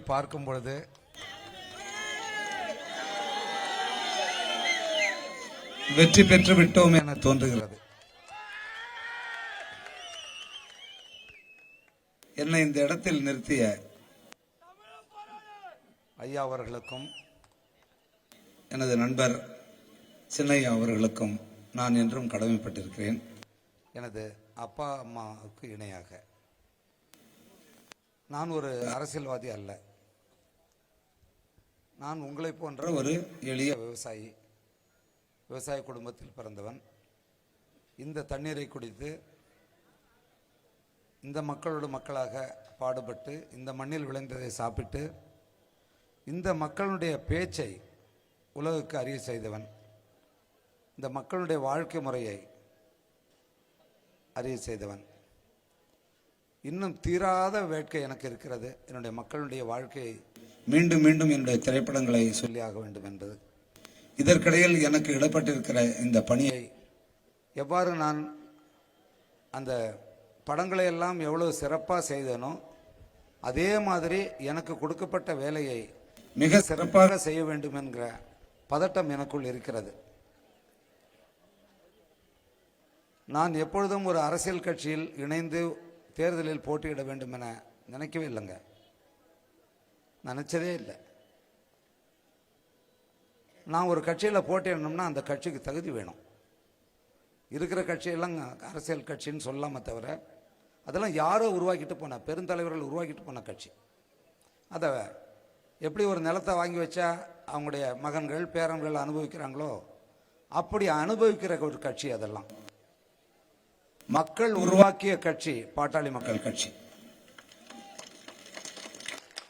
பார்க்கும் பொழுது வெற்றி பெற்று விட்டோம் என என தோன்றுகிறது. என்னை இந்த இடத்தில் நிறுத்திய ஐயா அவர்களுக்கும் எனது நண்பர் சின்னையா அவர்களுக்கும் நான் என்றும் கடமைப்பட்டிருக்கிறேன். எனது அப்பா அம்மாவுக்கு இணையாக. நான் ஒரு அரசியல்வாதி அல்ல. நான் உங்களைப் போன்ற ஒரு எளிய விவசாயி விவசாய குடும்பத்தில் பிறந்தவன். இந்த தண்ணீரை குடித்து இந்த மக்களோட மக்களாக பாடுபட்டு இந்த மண்ணில் விளைந்ததை சாப்பிட்டு இந்த மக்களுடைய பேச்சை உலகுக்கு அறிய செய்தவன் இந்த மக்களுடைய வாழ்க்கை முறையை அறிய செய்தவன். இன்னும் தீராத வேட்கை எனக்கு இருக்கிறது. என்னுடைய மக்களுடைய வாழ்க்கையை மீண்டும் மீண்டும் என்னுடைய திரைப்படங்களை சொல்லியாக வேண்டும் என்பது. இதற்கிடையில் எனக்கு இடப்பட்டிருக்கிற இந்த பணியை எவ்வாறு நான் அந்த படங்களை எல்லாம் எவ்வளவு சிறப்பாக செய்தேனோ அதே மாதிரி எனக்கு கொடுக்கப்பட்ட வேலையை மிக சிறப்பாக சிறப்பாக செய்ய வேண்டும் என்கிற பதட்டம் எனக்குள் இருக்கிறது. நான் எப்பொழுதும் ஒரு அரசியல் கட்சியில் இணைந்து தேர்தலில் போட்டியிட வேண்டும் என நினைக்கவே இல்லைங்க. நினச்சதே இல்லை. நான் ஒரு கட்சியில் போட்டியிடணும்னா அந்த கட்சிக்கு தகுதி வேணும். இருக்கிற கட்சியெல்லாம் அரசியல் கட்சின்னு சொல்லாம தவிர அதெல்லாம் யாரோ உருவாக்கிட்டு போன பெருந்தலைவர்கள் உருவாக்கிட்டு போன கட்சி. அதை எப்படி ஒரு நிலத்தை வாங்கி வச்சா அவங்களுடைய மகன்கள் பேரன்கள் அனுபவிக்கிறாங்களோ அப்படி அனுபவிக்கிற ஒரு கட்சி அதெல்லாம். மக்கள் உருவாக்கிய கட்சி பாட்டாளி மக்கள் கட்சி.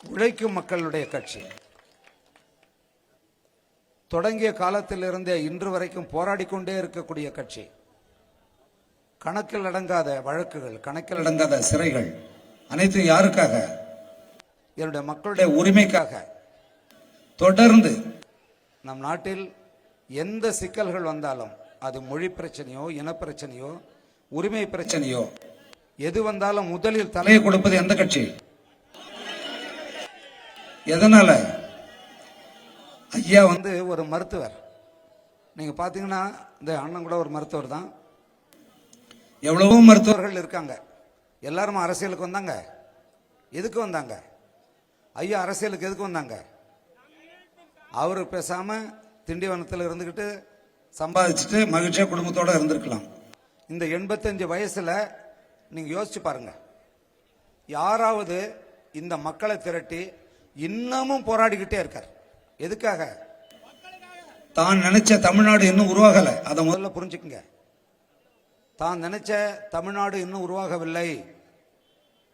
உழைக்கும் மக்களுடைய கட்சி. தொடங்கிய காலத்திலிருந்தே இன்று வரைக்கும் போராடி கொண்டே இருக்கக்கூடிய கட்சி. கணக்கில் அடங்காத வழக்குகள் கணக்கில் அடங்காத சிறைகள் அனைத்தும் யாருக்காக? என்னுடைய மக்களுடைய உரிமைக்காக. தொடர்ந்து நம் நாட்டில் எந்த சிக்கல்கள் வந்தாலும் அது மொழி பிரச்சனையோ இனப்பிரச்சனையோ உரிமை பிரச்சனை பிரச்சனையோ. எது வந்தாலும் முதலில் தலை தலையை கொடுப்பது எந்த கட்சி? எதனால? ஐயா வந்து ஒரு மருத்துவர். நீங்க பாத்தீங்கன்னா இந்த அண்ணன் கூட ஒரு மருத்துவர் தான். எவ்வளவோ மருத்துவர் மருத்துவர்கள் இருக்காங்க. எல்லாரும் அரசியலுக்கு வந்தாங்க. எதுக்கு வந்தாங்க? ஐயா அரசியலுக்கு எதுக்கு வந்தாங்க? அவர் பேசாம திண்டிவனத்தில் இருந்துக்கிட்டு சம்பாதிச்சுட்டு மகிழ்ச்சியா குடும்பத்தோட இருந்திருக்கலாம். இந்த எண்பத்தஞ்சு வயசுல நீங்க யோசிச்சு பாருங்க. யாராவது இந்த மக்களை திரட்டி இன்னமும் போராடிக்கிட்டே இருக்கார். எதுக்காக? தான் நினைச்ச தமிழ்நாடு இன்னும் உருவாகல. அதை முதல்ல புரிஞ்சுக்குங்க. தான் நினைச்ச தமிழ்நாடு இன்னும் உருவாகவில்லை.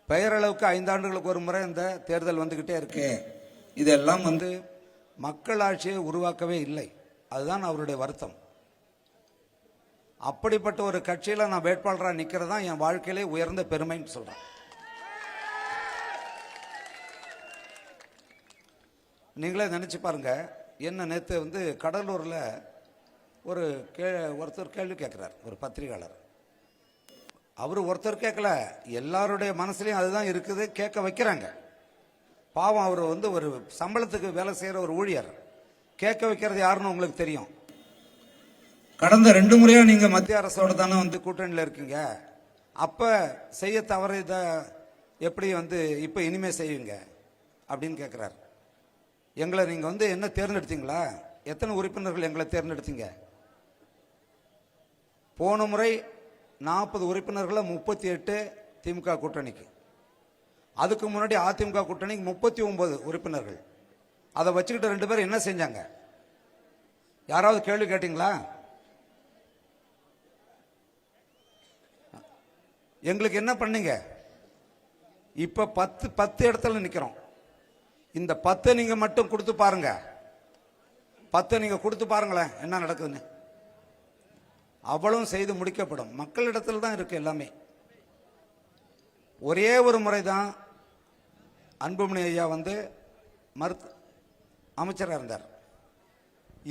பெயரளவுக்கு ஐந்தாண்டுகளுக்கு ஒரு முறை இந்த தேர்தல் வந்துகிட்டே இருக்கு. இதெல்லாம் வந்து மக்களாட்சியை உருவாக்கவே இல்லை. அதுதான் அவருடைய வருத்தம். அப்படிப்பட்ட ஒரு கட்சியில நான் வேட்பாளரா நிக்கிறதா என் வாழ்க்கையிலே உயர்ந்த பெருமைன்னு சொல்றேன். நீங்களே நினச்சி பாருங்க என்ன நேற்று வந்து கடலூரில் ஒரு கே ஒருத்தர் கேள்வி கேட்குறார் ஒரு பத்திரிகையாளர். அவர் ஒருத்தர் கேட்கல எல்லாருடைய மனசுலையும் அதுதான் இருக்குது கேட்க வைக்கிறாங்க. பாவம் அவர் வந்து ஒரு சம்பளத்துக்கு வேலை செய்கிற ஒரு ஊழியர். கேட்க வைக்கிறது யாருன்னு உங்களுக்கு தெரியும்? கடந்த ரெண்டு முறையாக நீங்கள் மத்திய அரசோடு அரசோட தானே வந்து கூட்டணியில் இருக்கீங்க. அப்போ செய்ய தவறு இதை எப்படி வந்து இப்போ இனிமேல் செய்வீங்க? அப்படின்னு கேட்குறாரு எங்களை நீங்கள் வந்து என்ன தேர்ந்தெடுத்தீங்களா? எத்தனை உறுப்பினர்கள் எங்களை தேர்ந்தெடுத்தீங்க? போன முறை நாற்பது உறுப்பினர்களை முப்பத்தி எட்டு திமுக கூட்டணிக்கு. அதுக்கு முன்னாடி அதிமுக கூட்டணிக்கு முப்பத்தி ஒன்பது உறுப்பினர்கள். அதை வச்சுக்கிட்டு ரெண்டு பேரும் என்ன செஞ்சாங்க? யாராவது கேள்வி கேட்டீங்களா? எங்களுக்கு என்ன பண்ணீங்க? இப்போ பத்து பத்து இடத்துல நிற்கிறோம் இந்த பத்தை நீங்க மட்டும் கொடுத்து பாருங்க. பத்தை நீங்க கொடுத்து பாருங்களேன் என்ன நடக்குதுன்னு. அவ்வளவும் செய்து முடிக்கப்படும். மக்களிடத்தில் தான் இருக்கு எல்லாமே. ஒரே ஒரு முறை தான் அன்புமணி ஐயா வந்து மருத்து அமைச்சராக இருந்தார்.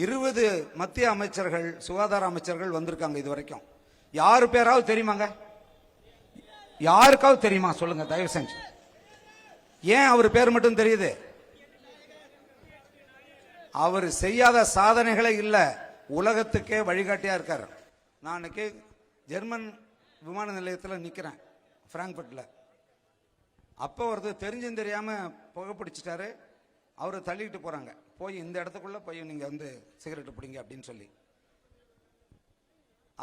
இருபது மத்திய அமைச்சர்கள் சுகாதார அமைச்சர்கள் வந்திருக்காங்க இது வரைக்கும் யாரு பேராவது தெரியுமாங்க? யாருக்காவது தெரியுமா? சொல்லுங்க தயவு செஞ்சு. ஏன் அவர் பேர் மட்டும் தெரியுது? அவர் செய்யாத சாதனைகளே இல்லை. உலகத்துக்கே வழிகாட்டியா இருக்கார். நான் அன்னைக்கு ஜெர்மன் விமான நிலையத்தில் நிற்கிறேன் ஃப்ராங்க்ஃபர்ட்டில் அப்போ ஒருத்தர் தெரிஞ்சும் தெரியாமல் புகை பிடிச்சிட்டாரு அவரை தள்ளிக்கிட்டு போகிறாங்க போய் இந்த இடத்துக்குள்ளே போய் நீங்கள் வந்து சிகரெட் பிடிங்க அப்படின்னு சொல்லி.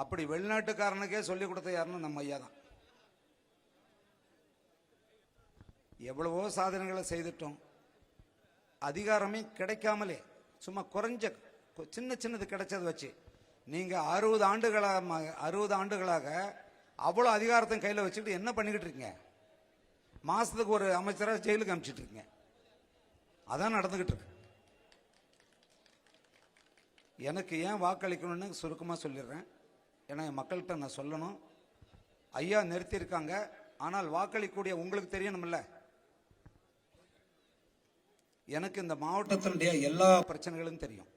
அப்படி வெளிநாட்டுக்காரனுக்கே சொல்லி கொடுத்த யாருன்னு நம்ம ஐயா தான். எவ்வளவோ சாதனைகளை செய்துட்டோம். அதிகாரமே கிடைக்காமலே சும்மா குறைஞ்ச சின்ன சின்னது கிடைச்சது வச்சு. நீங்கள் அறுபது ஆண்டுகளாக அறுபது ஆண்டுகளாக அவ்வளோ அதிகாரத்தை கையில் வச்சுக்கிட்டு என்ன பண்ணிக்கிட்டு இருக்கீங்க? மாதத்துக்கு ஒரு அமைச்சராக ஜெயிலுக்கு அனுப்பிச்சிட்டு இருக்கீங்க. அதான் நடந்துக்கிட்டு இருக்கு. எனக்கு ஏன் வாக்களிக்கணும்னு சுருக்கமாக சொல்லிடுறேன். ஏன்னா என் மக்கள்கிட்ட நான் சொல்லணும். ஐயா நிறுத்தியிருக்காங்க. ஆனால் வாக்களிக்கக்கூடிய உங்களுக்கு தெரியணும்ல. எனக்கு இந்த மாவட்டத்தினுடைய எல்லா பிரச்சனைகளும் தெரியும்.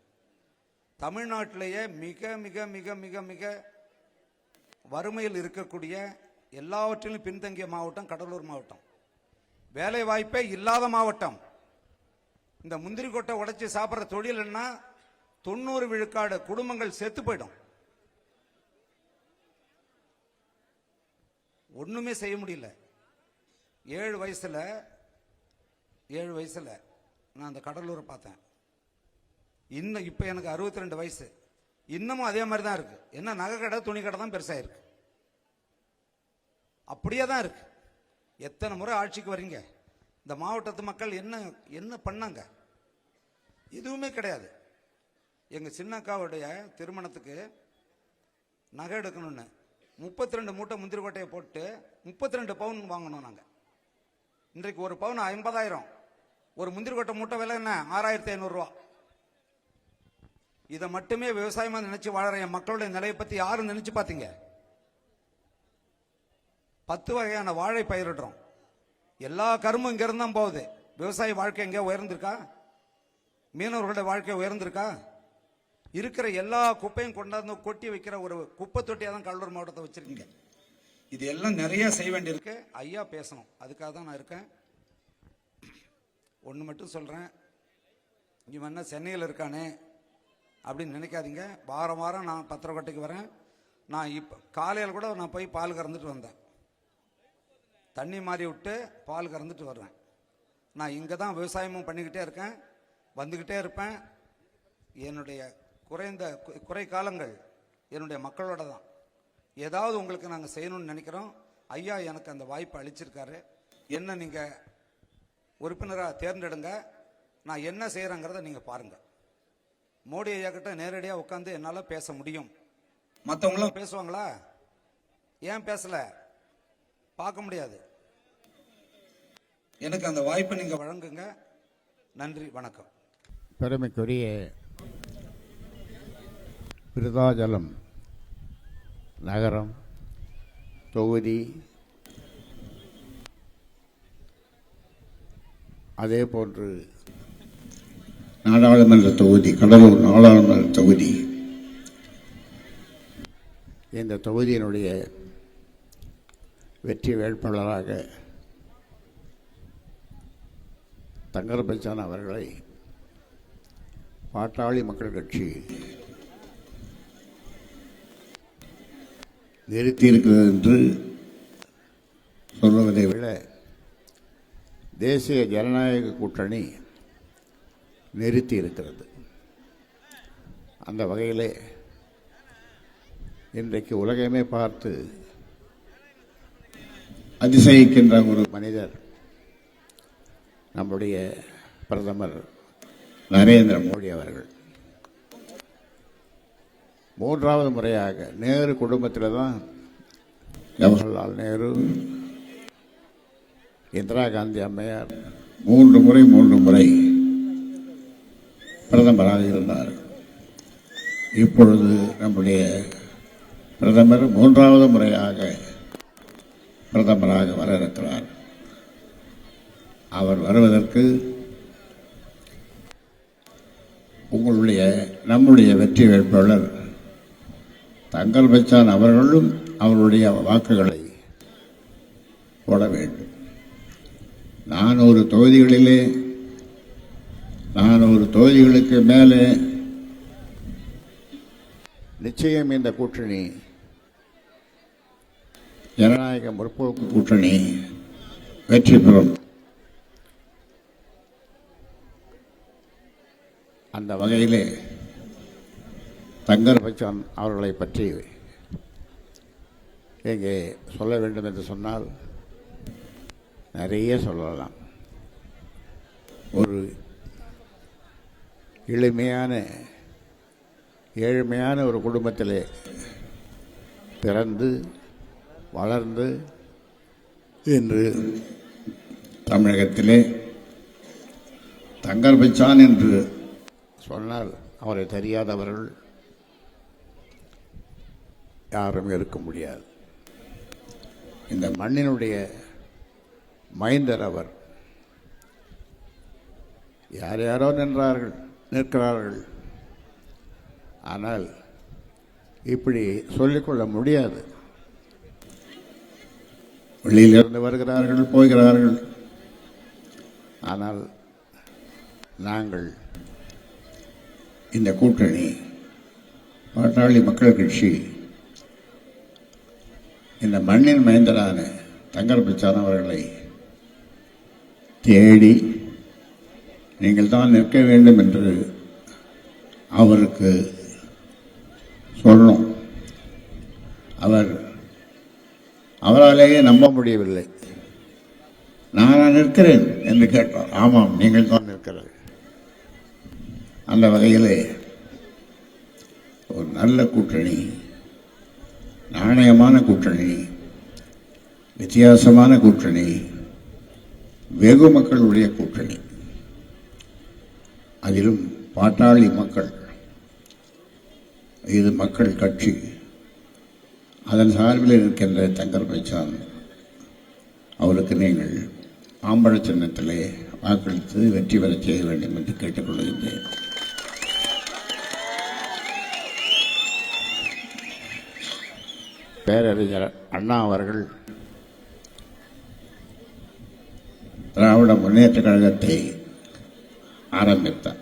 தமிழ்நாட்டிலேயே மிக மிக மிக மிக மிக வறுமையில் இருக்கக்கூடிய எல்லாவற்றிலும் பின்தங்கிய மாவட்டம் கடலூர் மாவட்டம். வேலை வாய்ப்பே இல்லாத மாவட்டம். இந்த முந்திரி கொட்டை உடைச்சி சாப்பிட்ற தொழில்னா தொண்ணூறு விழுக்காடு குடும்பங்கள் செத்து போயிடும். ஒண்ணுமே செய்ய முடியல. ஏழு வயசுல ஏழு வயசுல நான் அந்த கடலூரை பார்த்தேன். இன்னும் இப்போ எனக்கு 62 ரெண்டு வயசு. இன்னமும் அதே மாதிரி தான் இருக்குது என்ன நகை கடை துணி கடை தான் பெருசாக இருக்கு. அப்படியே தான் இருக்கு. எத்தனை முறை ஆட்சிக்கு வரீங்க? இந்த மாவட்டத்து மக்கள் என்ன என்ன பண்ணாங்க? எதுவுமே கிடையாது. எங்கள் சின்னக்காவுடைய திருமணத்துக்கு நகை எடுக்கணும்னு முப்பத்தி ரெண்டு மூட்டை முந்திரி கோட்டையை போட்டு முப்பத்தி ரெண்டு பவுன் வாங்கணும் நாங்கள் இன்றைக்கு ஒரு பவுன் ஐம்பதாயிரம். ஒரு முந்திரி கொட்டை மூட்டை விலை என்ன? ஆறாயிரத்தி ஐநூறுரூவா இதை மட்டுமே விவசாயமா நினைச்சு வாழற என் மக்களுடைய நிலையை பத்தி யாரும் நினைச்சு பார்த்தீங்க பத்து வகையான வாழை பயிரிடுறோம். எல்லா கரும்பும் இங்கிருந்து தான் போகுது. விவசாய வாழ்க்கை எங்க உயர்ந்திருக்கா? மீனவர்களுடைய வாழ்க்கை உயர்ந்திருக்கா? இருக்கிற எல்லா குப்பையும் கொண்டாந்து கொட்டி வைக்கிற ஒரு குப்பை தொட்டியாக தான் கடலூர் மாவட்டத்தை வச்சிருக்கீங்க. இது எல்லாம் நிறைய செய்ய வேண்டியிருக்கு. ஐயா பேசணும். அதுக்காக தான் நான் இருக்கேன். ஒன்று மட்டும் சொல்கிறேன் இவன் என்ன சென்னையில் இருக்கானே அப்படின்னு நினைக்காதீங்க. வாரம் வாரம் நான் பத்திரக்கோட்டைக்கு வரேன். நான் இப்போ காலையில் கூட நான் போய் பால் கறந்துட்டு வந்தேன். தண்ணி மாறி விட்டு பால் கறந்துட்டு வர்றேன். நான் இங்கே தான் விவசாயமும் பண்ணிக்கிட்டே இருக்கேன். வந்துக்கிட்டே இருப்பேன். என்னுடைய குறைந்த குறை காலங்கள் என்னுடைய மக்களோட தான். ஏதாவது உங்களுக்கு நாங்கள் செய்யணும்னு நினைக்கிறோம். ஐயா எனக்கு அந்த வாய்ப்பை அளிச்சிருக்காரு. என்ன நீங்கள் உறுப்பினராக தேர்ந்தெடுங்க. நான் என்ன செய்கிறேங்கிறத நீங்கள் பாருங்கள் மோடி ஐயா கிட்ட நேரடியாக உட்காந்து என்னால் பேச முடியும். மற்றவங்களும் பேசுவாங்களா? ஏன் பேசல? பார்க்க முடியாது. எனக்கு அந்த வாய்ப்பை நீங்க நீங்கள் வழங்குங்க. நன்றி வணக்கம். பெருமைக்குரிய விருதாஜலம் நகரம் தொகுதி அதே போன்று நாடாளுமன்ற தொகுதி கடலூர் நாடாளுமன்ற தொகுதி. இந்த தொகுதியினுடைய வெற்றி வேட்பாளராக தங்கர் பச்சான் அவர்களை பாட்டாளி மக்கள் கட்சி நிறுத்தி இருக்கிறது என்று சொல்வதை விட தேசிய ஜனநாயக கூட்டணி நிறுத்தி இருக்கிறது அந்த வகையிலே இன்றைக்கு உலகமே பார்த்து அதிசயிக்கின்ற ஒரு மனிதர் நம்முடைய பிரதமர் நரேந்திர மோடி அவர்கள். மூன்றாவது முறையாக நேரு குடும்பத்தில் தான் ஜவஹர்லால் நேரு இந்திரா காந்தி அம்மையார். மூன்று முறை மூன்று முறை பிரதமராக இருந்தார். இப்பொழுது நம்முடைய பிரதமர் மூன்றாவது முறையாக பிரதமராக வர இருக்கிறார் அவர் வருவதற்கு உங்களுடைய நம்முடைய வெற்றி வேட்பாளர் தங்கல் பச்சான் அவர்களும் அவருடைய வாக்குகளை போட வேண்டும். தொகுதிகளிலே நான் ஒரு தொகுதிகளுக்கு மேலே நிச்சயம் இந்த கூட்டணி ஜனநாயக முற்போக்கு கூட்டணி வெற்றி பெறும். அந்த வகையில் வகையிலே தங்கர் பச்சான் அவர்களை பற்றி இங்கே சொல்ல வேண்டும் என்று சொன்னால் நிறைய சொல்லலாம். ஒரு எளிமையான ஏழ்மையான ஒரு குடும்பத்திலே பிறந்து வளர்ந்து இன்று தமிழகத்திலே தங்கர்பச்சான் என்று சொன்னால் அவரை தெரியாதவர்கள் யாரும் இருக்க முடியாது. இந்த மண்ணினுடைய மைந்தர் அவர். யார் யாரோ நின்றார்கள் நிற்கிறார்கள். ஆனால் இப்படி சொல்லிக்கொள்ள முடியாது. வெளியிலிருந்து இருந்து வருகிறார்கள் போகிறார்கள். ஆனால் நாங்கள் இந்த கூட்டணி பாட்டாளி மக்கள் கட்சி இந்த மண்ணின் மைந்தரான தங்கர் பிச்சான் அவர்களை தேடி நீங்கள் தான் நிற்க வேண்டும் என்று அவருக்கு சொல்லணும். அவர் அவராலேயே நம்ப முடியவில்லை. நான் நிற்கிறேன் என்று கேட்டார். ஆமாம் நீங்கள் தான் நிற்கிறது அந்த வகையிலே ஒரு நல்ல கூட்டணி நாணயமான கூட்டணி வித்தியாசமான கூட்டணி வெகு மக்களுடைய கூட்டணி. அதிலும் பாட்டாளி மக்கள் இது மக்கள் கட்சி அதன் சார்பில் இருக்கின்ற தங்கர் பச்சான் அவருக்கு நீங்கள் ஆம்பள சின்னத்திலே வாக்களித்து வெற்றி பெறச் செய்ய வேண்டும் என்று கேட்டுக்கொள்கின்றேன் பேரறிஞர் அண்ணா அவர்கள் திராவிட முன்னேற்ற கழகத்தை ஆரம்பித்தார்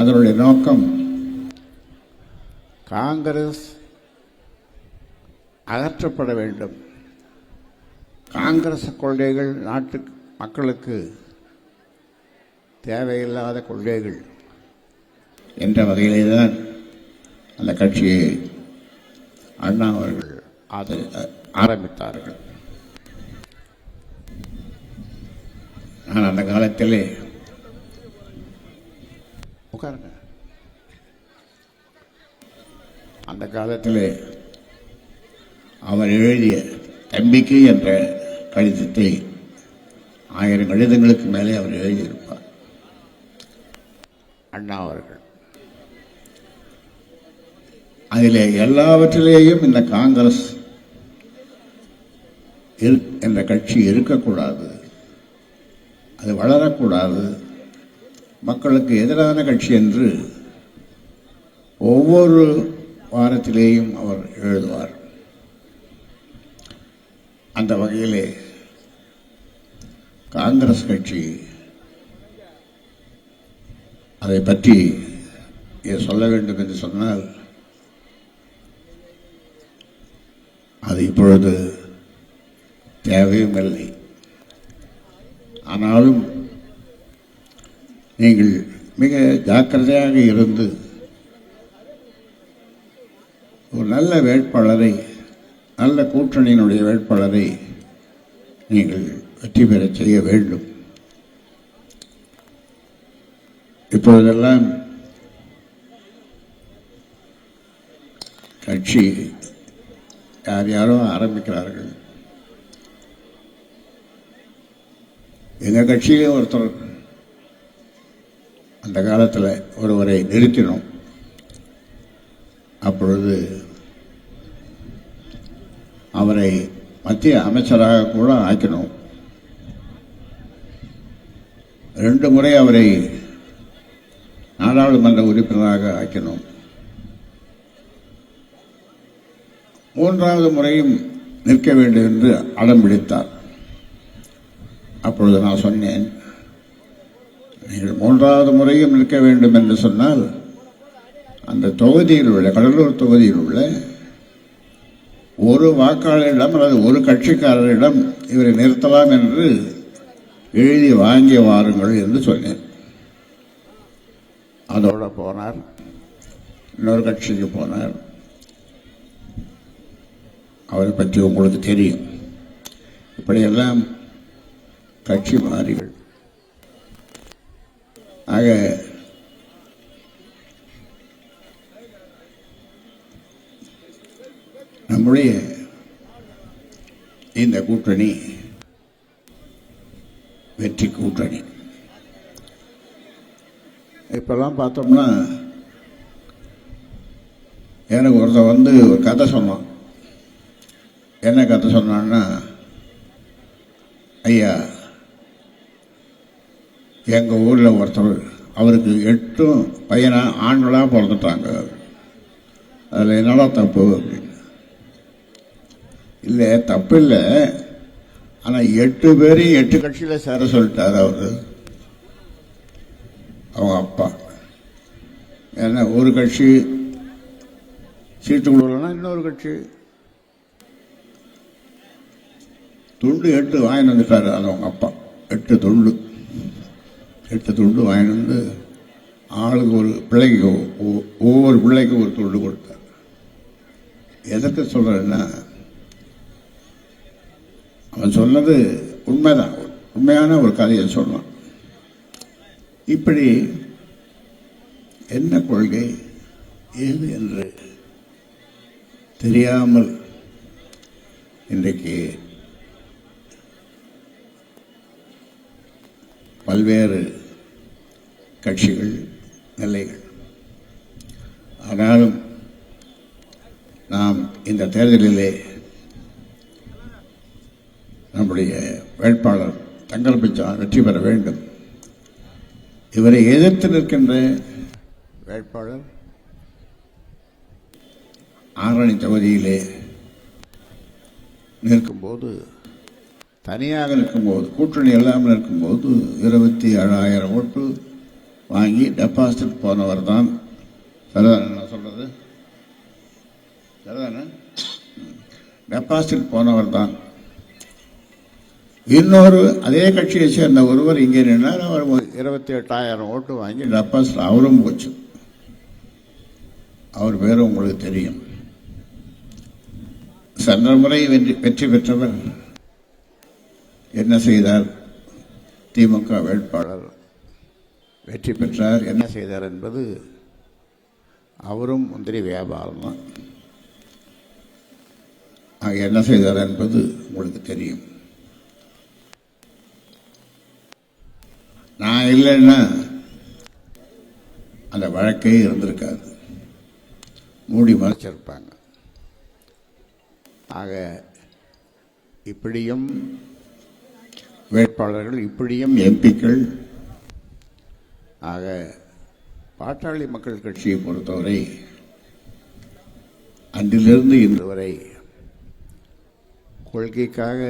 அதனுடைய நோக்கம் காங்கிரஸ் அகற்றப்பட வேண்டும். காங்கிரஸ் கொள்கைகள் நாட்டு மக்களுக்கு தேவையில்லாத கொள்கைகள். என்ற வகையிலே தான் அந்த கட்சியை அண்ணா அவர்கள் அது ஆரம்பித்தார்கள். நான் அந்த காலத்திலே உட்காருங்க. அந்த காலத்தில் அவர் எழுதிய தம்பிக்கை என்ற கடிதத்தை ஆயிரம் கடிதங்களுக்கு மேலே அவர் எழுதியிருப்பார். அண்ணா அவர்கள். அதிலே எல்லாவற்றிலேயும் இந்த காங்கிரஸ் என்ற கட்சி இருக்கக்கூடாது. அது வளரக்கூடாது. மக்களுக்கு எதிரான கட்சி என்று ஒவ்வொரு வாரத்திலேயும் அவர் எழுதுவார். அந்த வகையிலே காங்கிரஸ் கட்சி அதை பற்றி இதை சொல்ல வேண்டும் என்று சொன்னால் அது இப்பொழுது தேவையும் இல்லை. ஆனாலும் நீங்கள் மிக ஜாக்கிரதையாக இருந்து ஒரு நல்ல வேட்பாளரை நல்ல கூட்டணியினுடைய வேட்பாளரை நீங்கள் வெற்றி பெறச் செய்ய வேண்டும். இப்போதெல்லாம் கட்சி யார் யாரோ ஆரம்பிக்கிறார்கள். எங்கள் கட்சியிலே ஒருத்தர் அந்த காலத்தில் ஒருவரை நிறுத்தினோம். அப்பொழுது அவரை மத்திய அமைச்சராக கூட ஆக்கினோம். ரெண்டு முறை அவரை நாடாளுமன்ற உறுப்பினராக ஆக்கினோம். மூன்றாவது முறையும் நிற்க வேண்டும் என்று அடம் பிடித்தார். அப்பொழுது நான் சொன்னேன் நீங்கள் மூன்றாவது முறையும் நிற்க வேண்டும் என்று சொன்னால் அந்த தொகுதியில் உள்ள கடலூர் தொகுதியில் உள்ள ஒரு வாக்காளரிடம் அல்லது ஒரு கட்சிக்காரரிடம் இவரை நிறுத்தலாம் என்று எழுதி வாங்கி வாருங்கள் என்று சொன்னேன். அதோட போனார். இன்னொரு கட்சிக்கு போனார். அவரை பற்றி உங்களுக்கு தெரியும். இப்படியெல்லாம் கட்சி மாறிகள். ஆக நம்முடைய இந்த கூட்டணி வெற்றி கூட்டணி. இப்பெல்லாம் பார்த்தோம்னா எனக்கு ஒருத்தன் வந்து ஒரு கதை சொன்னான். என்ன கதை சொன்னான்னா ஐயா எங்கள் ஊரில் ஒருத்தர் அவருக்கு எட்டும் பையனாக ஆண்களாக பிறந்துட்டாங்க. அதில் என்னடா தப்பு அப்படின்னு. இல்லை தப்பு இல்லை. ஆனால் எட்டு பேரையும் எட்டு கட்சியில் சேர சொல்லிட்டார் அவர். அவங்க அப்பா. ஏன்னா ஒரு கட்சி சீட்டு கொடுக்கலன்னா இன்னொரு கட்சி. துண்டு எட்டு வாங்கிட்டு வந்துட்டார் அது அவங்க அப்பா. எட்டு துண்டு. எட்டு துண்டு வாங்கிட்டு வந்து ஆளுக்கு ஒரு பிள்ளைக்கு ஒவ்வொரு பிள்ளைக்கும் ஒரு துண்டு கொடுத்தார். எதற்கு சொல்கிறேன்னா அவன் சொன்னது உண்மைதான். உண்மையான ஒரு கதையை சொன்னான் இப்படி என்ன கொள்கை? ஏது என்று தெரியாமல் இன்றைக்கு பல்வேறு கட்சிகள் நிலைகள் ஆனாலும் நாம் இந்த தேர்தலிலே நம்முடைய வேட்பாளர் தங்கல் பிச்சான் வெற்றி பெற வேண்டும். இவரை எதிர்த்து நிற்கின்ற வேட்பாளர் ஆரணி தொகுதியிலே நிற்கும்போது தனியாக இருக்கும்போது கூட்டணி இல்லாமல் இருக்கும்போது இருபத்தி ஏழாயிரம் ஓட்டு வாங்கி டெபாசிட் போனவர் தான் சரிதானே நான் சொல்கிறது சரிதானே டெபாசிட் போனவர் தான். இன்னொரு அதே கட்சியை சேர்ந்த ஒருவர் இங்கே நின்றார் அவர் இருபத்தி எட்டாயிரம் ஓட்டு வாங்கி டெபாசிட் அவரும் போச்சு. அவர் பேரும் உங்களுக்கு தெரியும். சென்ற முறை வெற்றி வெற்றி பெற்றவர் என்ன செய்தார்? திமுக வேட்பாளர் வெற்றி பெற்றார். என்ன செய்தார் என்பது அவரும் முந்திரி வியாபாரம் தான். என்ன செய்தார் என்பது உங்களுக்கு தெரியும். நான் இல்லைன்னா அந்த வழக்கே இருந்திருக்காது. மூடி மறைச்சிருப்பாங்க. ஆக இப்படியும் வேட்பாளர்கள் இப்படியும் எம்பிக்கள். ஆக பாட்டாளி மக்கள் கட்சியை பொறுத்தவரை அன்றிலிருந்து இன்று வரை கொள்கைக்காக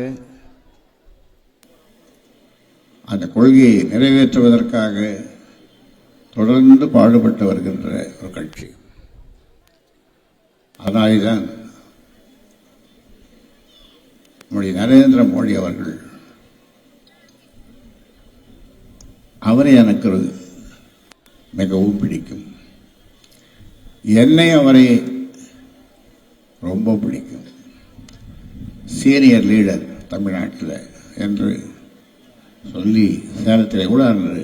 அந்த கொள்கையை நிறைவேற்றுவதற்காக தொடர்ந்து பாடுபட்டு வருகின்ற ஒரு கட்சி. அதனால்தான் நம்முடைய நரேந்திர மோடி அவர்கள் அவரை எனக்கு மிகவும் பிடிக்கும். என்னை அவரை ரொம்ப பிடிக்கும். சீனியர் லீடர் தமிழ்நாட்டில் என்று சொல்லி சேலத்தில் கூட அன்று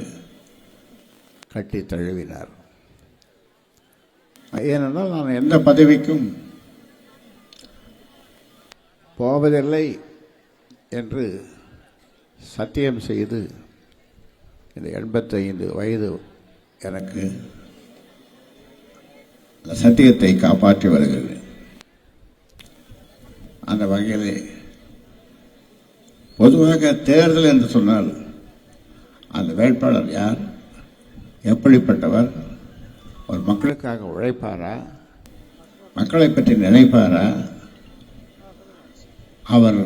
கட்டி தழுவினார். ஏனென்றால் நான் எந்த பதவிக்கும் போவதில்லை என்று சத்தியம் செய்து இந்த எண்பத்தைந்து வயது எனக்கு அந்த சத்தியத்தை காப்பாற்றி வருகிறது அந்த வகையில் பொதுவாக தேர்தல் என்று சொன்னால் அந்த வேட்பாளர் யார்? எப்படிப்பட்டவர்? ஒரு மக்களுக்காக உழைப்பாரா? மக்களை பற்றி நினைப்பாரா? அவர்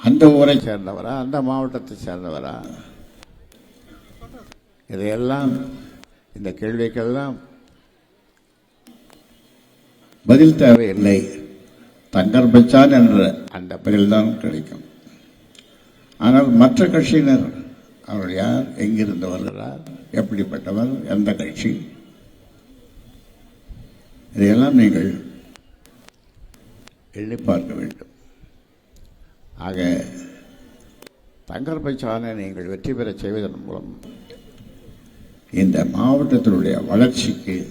அந்த ஊரை சேர்ந்தவரா? அந்த மாவட்டத்தை சேர்ந்தவரா? இதையெல்லாம் இந்த கேள்விக்கெல்லாம் பதில் தேவையில்லை. தங்கர் பச்சான் என்ற அந்த பதில்தான் கிடைக்கும். ஆனால் மற்ற கட்சியினர் அவர் யார் எங்கிருந்து வருகிறார் எப்படிப்பட்டவர் எந்த கட்சி? இதையெல்லாம் நீங்கள் எண்ணி பார்க்க வேண்டும். ஆக தங்கர் பச்சானை நீங்கள் வெற்றி பெறச் செய்வதன் மூலம் இந்த மாவட்டத்தினுடைய வளர்ச்சிக்கு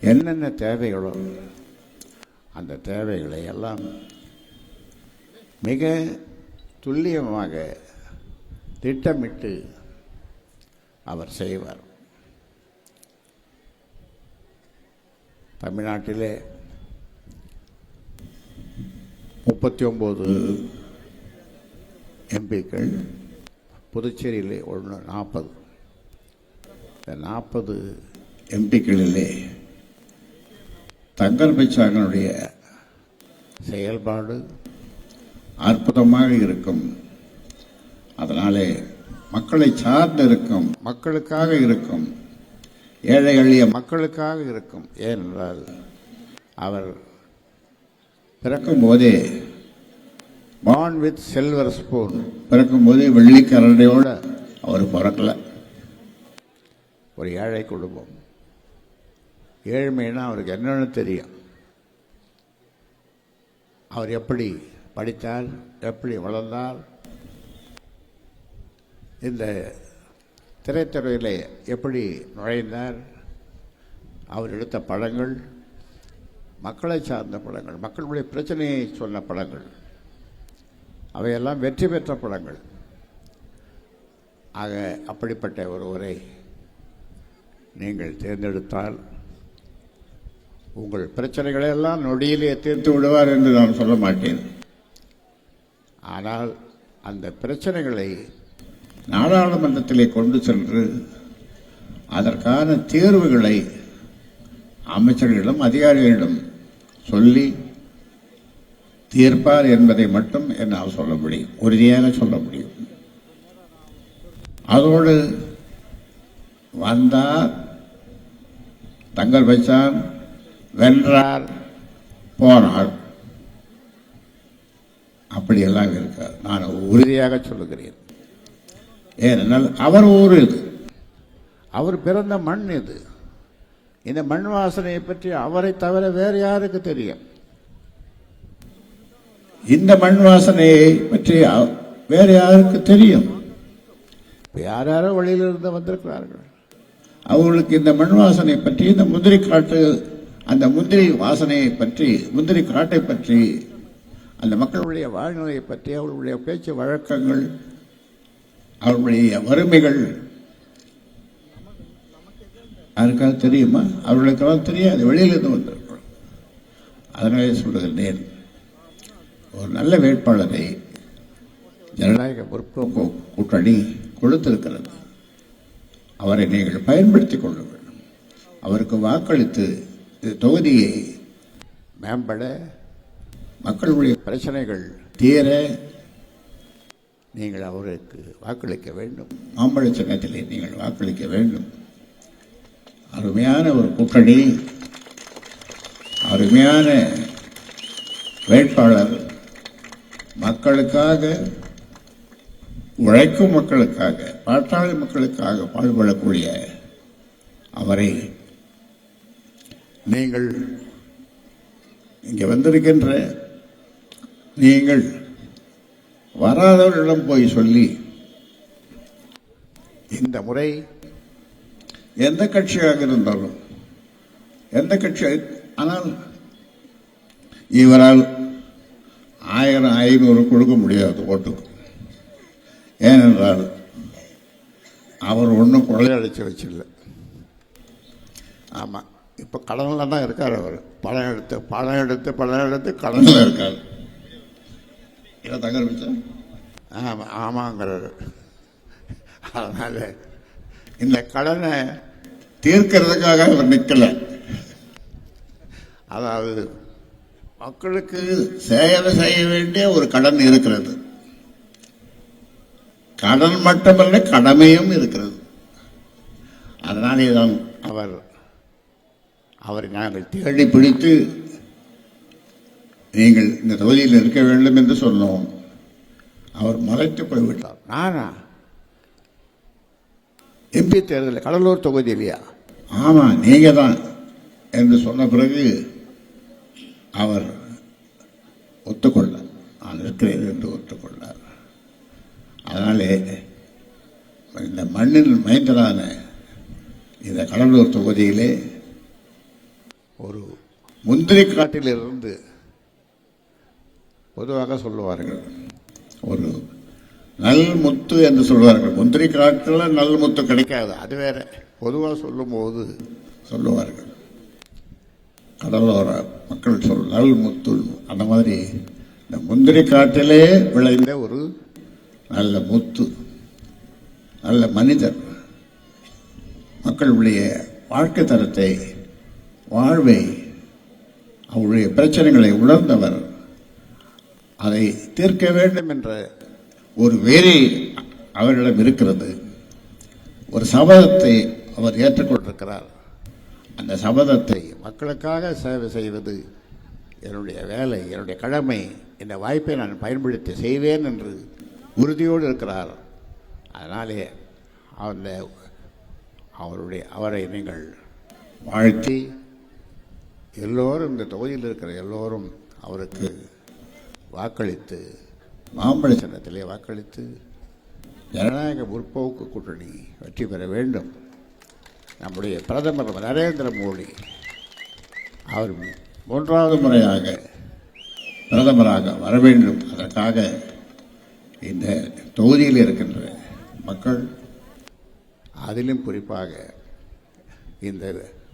என்னென்ன தேவைகளோ அந்த தேவைகளை எல்லாம் மிக துல்லியமாக திட்டமிட்டு அவர் செய்வார். தமிழ்நாட்டிலே முப்பத்தி ஒம்பது எம்பிக்கள் புதுச்சேரியிலே ஒன்று நாற்பது. இந்த நாற்பது எம்பிக்களிலே தங்கல் பச்சாங்கனுடைய செயல்பாடு அற்புதமாக இருக்கும். அதனாலே மக்களை சார்ந்து இருக்கும் மக்களுக்காக இருக்கும் ஏழை எளிய மக்களுக்காக இருக்கும். ஏனென்றால் அவர் பிறக்கும் போதே பான் வித் சில்வர் ஸ்பூன் பிறக்கும் போதே வெள்ளிக்கரண்டையோட அவர் பிறக்கலை. ஒரு ஏழை குடும்பம். ஏழ்மைன்னா அவருக்கு என்னென்னு தெரியும். அவர் எப்படி படித்தார் எப்படி வளர்ந்தார் இந்த திரைத்துறையில் எப்படி நுழைந்தார் அவர் எடுத்த படங்கள் மக்களை சார்ந்த படங்கள் மக்களுடைய பிரச்சனையை சொன்ன படங்கள் அவையெல்லாம் வெற்றி பெற்ற படங்கள். ஆக அப்படிப்பட்ட ஒருவரை நீங்கள் தேர்ந்தெடுத்தால் உங்கள் பிரச்சனைகளை எல்லாம் நொடியிலே தீர்த்து விடுவார் என்று நான் சொல்ல மாட்டேன். ஆனால் அந்த பிரச்சனைகளை நாடாளுமன்றத்திலே கொண்டு சென்று அதற்கான தீர்வுகளை அமைச்சர்களிடம் அதிகாரிகளிடம் சொல்லி தீர்ப்பார் என்பதை மட்டும் என்னால் சொல்ல முடியும். உறுதியாக சொல்ல முடியும். அதோடு வந்தால் தங்கள் வச்சார் வென்றார் போனார் அப்படியெல்லாம் இருக்கார் நான் உறுதியாக சொல்லுகிறேன். ஏனென்றால் அவர் ஊர் இது. அவர் பிறந்த மண் இது. இந்த மண் வாசனையை பற்றி அவரை தவிர வேறு யாருக்கு தெரியும்? இந்த மண் வாசனையை பற்றி வேறு யாருக்கு தெரியும்? யார் யாரோ வெளியிலிருந்து வந்திருக்கிறார்கள்? அவர்களுக்கு இந்த மண் வாசனை பற்றி இந்த முந்திரி காட்டு அந்த முந்திரி வாசனையை பற்றி முந்திரி காட்டை பற்றி அந்த மக்களுடைய வாழ்நிலையை பற்றி அவர்களுடைய பேச்சு வழக்கங்கள் அவர்களுடைய வறுமைகள் யாருக்காவது தெரியுமா? அவர்களுக்கெல்லாம் தெரியாது. வெளியிலிருந்து வந்திருக்கிறோம். அதனாலே சொல்லுகின்றேன் ஒரு நல்ல வேட்பாளரை ஜனநாயக முற்போக்கு கூட்டணி கொடுத்திருக்கிறது. அவரை நீங்கள் பயன்படுத்திக் கொள்ள வேண்டும். அவருக்கு வாக்களித்து தொகுதியை மேம்பட மக்களுடைய பிரச்சனைகள் தீர நீங்கள் அவருக்கு வாக்களிக்க வேண்டும். மாம்பழ சின்னத்திலே நீங்கள் வாக்களிக்க வேண்டும். அருமையான ஒரு கூட்டணி அருமையான வேட்பாளர் மக்களுக்காக உழைக்கும் மக்களுக்காக பாட்டாளி மக்களுக்காக பாடுபடக்கூடிய அவரை நீங்கள் இங்கே வந்திருக்கின்ற நீங்கள் வராதவர்களிடம் போய் சொல்லி இந்த முறை எந்த கட்சியாக இருந்தாலும் எந்த கட்சி ஆனால் இவரால் ஆயிரம் ஐநூறு கொடுக்க முடியாது ஓட்டுக்கு. ஏனென்றால் அவர் ஒன்றும் கொள்ளையடிச்சு வச்சில்ல. ஆமாம் இப்போ கடனில் தான் இருக்கார் அவர். பணம் எடுத்து பணம் எடுத்து பணம் எடுத்து கடனில் இருக்கார். இல்லை தங்க வச்சா ஆமாம் ஆமாங்கிறாரு. அதனால் இந்த கடனை தீர்க்கிறதுக்காக அவர் நிற்கலை அதாவது மக்களுக்கு சேவை செய்ய வேண்டிய ஒரு கடன் இருக்கிறது. கடன் மட்டுமல்ல கடமையும் இருக்கிறது. அதனாலே தான் அவர் அவரை நாங்கள் தேடி பிடித்து நீங்கள் இந்த தொகுதியில் இருக்க வேண்டும் என்று சொன்னோம். அவர் மறைத்து போய்விட்டார். நானா? எம்பி தேர்தலில் கடலூர் தொகுதியிலையா? ஆமா நீங்க தான் என்று சொன்ன பிறகு அவர் ஒத்துக்கொண்டார். நான் இருக்கிறேன் என்று ஒத்துக்கொண்டார். அதனாலே இந்த மண்ணில் மைந்தரான இந்த கடலூர் தொகுதியிலே ஒரு முந்திரி காட்டிலிருந்து பொதுவாக சொல்லுவார்கள். ஒரு நல் முத்து என்று சொல்வார்கள் முந்திரி காட்டில் நல் முத்து கிடைக்காது. அது வேற. பொதுவாக சொல்லும்போது சொல்லுவார்கள். கடலோர மக்கள் சொல் நல் முத்து அந்த மாதிரி இந்த முந்திரி காட்டிலே விளைந்த ஒரு நல்ல முத்து நல்ல மனிதர். மக்களுடைய வாழ்க்கை தரத்தை வாழ்வை அவருடைய பிரச்சனைகளை உணர்ந்தவர். அதை தீர்க்க வேண்டும் என்ற ஒரு வேலை அவரிடம் இருக்கிறது. ஒரு சபதத்தை அவர் ஏற்றுக்கொண்டிருக்கிறார். அந்த சபதத்தை மக்களுக்காக சேவை செய்வது என்னுடைய வேலை என்னுடைய கடமை இந்த வாய்ப்பை நான் பயன்படுத்தி செய்வேன் என்று உறுதியோடு இருக்கிறார். அதனாலே அந்த அவருடைய அவரை நீங்கள் வாழ்த்தி எல்லோரும் இந்த தொகுதியில் இருக்கிற எல்லோரும் அவருக்கு வாக்களித்து மாம்பழ சின்னத்திலே வாக்களித்து ஜனநாயக முற்போக்கு கூட்டணி வெற்றி பெற வேண்டும். நம்முடைய பிரதமர் நரேந்திர மோடி அவர் மூன்றாவது முறையாக பிரதமராக வர வேண்டும். அதற்காக இந்த தொகுதியில் இருக்கின்ற மக்கள் அதிலும் குறிப்பாக இந்த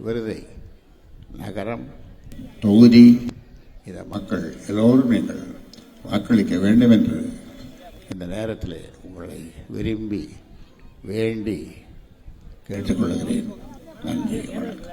விருதை நகரம் தொகுதி இந்த மக்கள் எல்லோரும் நீங்கள் வாக்களிக்க வேண்டும் என்று இந்த நேரத்தில் உங்களை விரும்பி வேண்டி கேட்டுக்கொள்கிறேன். நன்றி வணக்கம்.